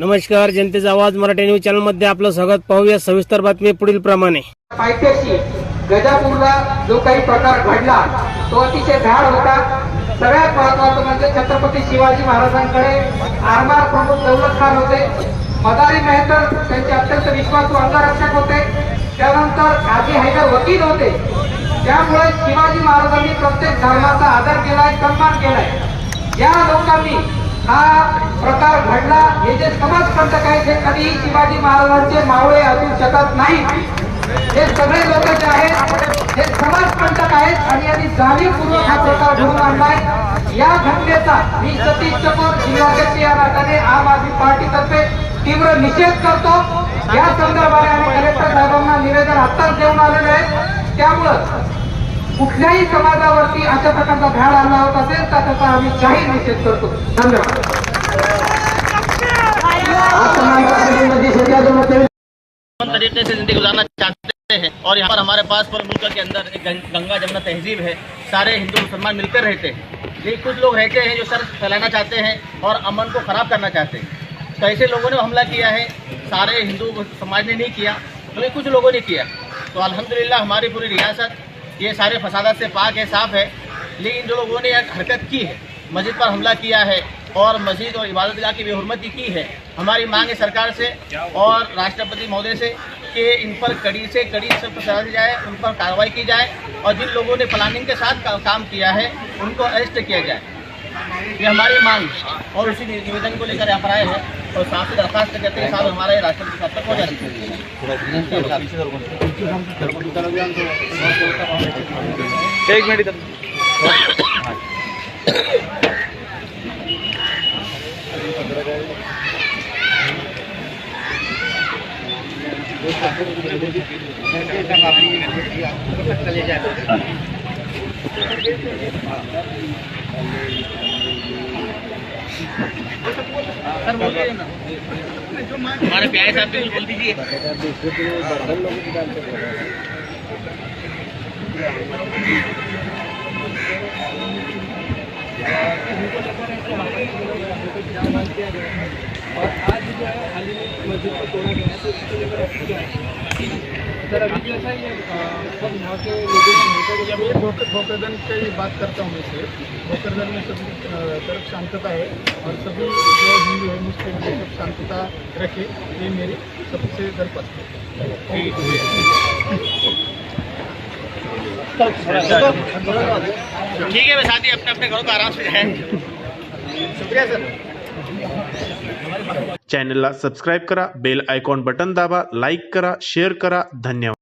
नमस्कार जनतेचा आवाज मराठी न्यूज चॅनलमध्ये आपलं स्वागत. पाहूया सविस्तर बातमी पुढील प्रमाणे. पायथ्याशी गजापूरला जो काही प्रकार घडला तो अतिशय धाड होता. सगळ्यात महत्वाचं म्हणजे छत्रपती शिवाजी महाराजांकडे आरमार प्रमुख दौलत खान होते. मदारी मेहतर त्यांचे अत्यंत विश्वासू अंगरक्षक होते. त्यानंतर काझी हैदर वकील होते. त्यामुळे शिवाजी महाराजांनी प्रत्येक धर्माचा आदर केलाय सन्मान केलाय. या लोकांनी हा प्रकार घडला हे जे समाजकंटक आहेत हे कधीही शिवाजी महाराजांचे मावळे असू शकत नाही. हे सगळे लोक जे आहेत हे समाजकंटक आहेत आणि यांनी जाणीवपूर्वक हा प्रकार घडून आणलाय. या घटनेचा मी सतीश चकोर जिल्हाध्यक्ष या नात्याने आम आदमी पार्टीतर्फे तीव्र निषेध करतो. या संदर्भाने आम्ही कलेक्टर साहेबांना निवेदन आत्ताच देऊन आलेलं आहे. त्यामुळं अशा निषेध धन्यवाद तरीके से ज़िंदगी गुजारना चाहते हैं और यहाँ पर हमारे पास पर मुल्क के अंदर एक गंगा जमुना तहजीब है। सारे हिंदू मुसलमान मिलकर रहते हैं। लेकिन कुछ लोग रहते हैं जो सर फैलाना चाहते हैं और अमन को खराब करना चाहते हैं। तो लोगों ने हमला किया है? सारे हिंदू समाज ने नहीं किया, बल्कि कुछ लोगों ने किया। तो अलहमदिल्ला हमारी पूरी रियासत ये सारे फसाद से पाक है, साफ़ है। लेकिन जो लोगों ने एक हरकत की है, मस्जिद पर हमला किया है और मस्जिद और इबादत की बेहरमती की है, हमारी मांग है सरकार से और राष्ट्रपति महोदय से कि इन पर कड़ी से कड़ी सख्त सजा जाए, उन पर कार्रवाई की जाए और जिन लोगों ने प्लानिंग के साथ काम किया है, उनको अरेस्ट किया जाए। ये हमारी मांग और उसी निवेदन को लेकर यहाँ पर आए हैं और साथ ही दरखास्त करते हैं साहब हमारा ये राष्ट्रपति साहब तक पहुँचा एक मिनट सर बोलिए ना हमारे प्यारे साहब भी बोल दीजिए। और आज जो है हाल ही में मस्जिद को तोड़ा गया है तो इसको लेकर क्या भोकर भोकरदन की बात करता हूँ मैं से भोकरदन में सभी तरफ़ शांतता है और सभी जो हिंदू है मुस्लिम है सब शांतता रखे ये मेरी सबसे दरख्वास्त है। ठीक है मैं साथ ही अपने अपने घरों को आराम से जाएँ। शुक्रिया सर। चॅनलला सबस्क्राईब करा बेल आयकॉन बटन दाबा लाइक करा शेयर करा धन्यवाद।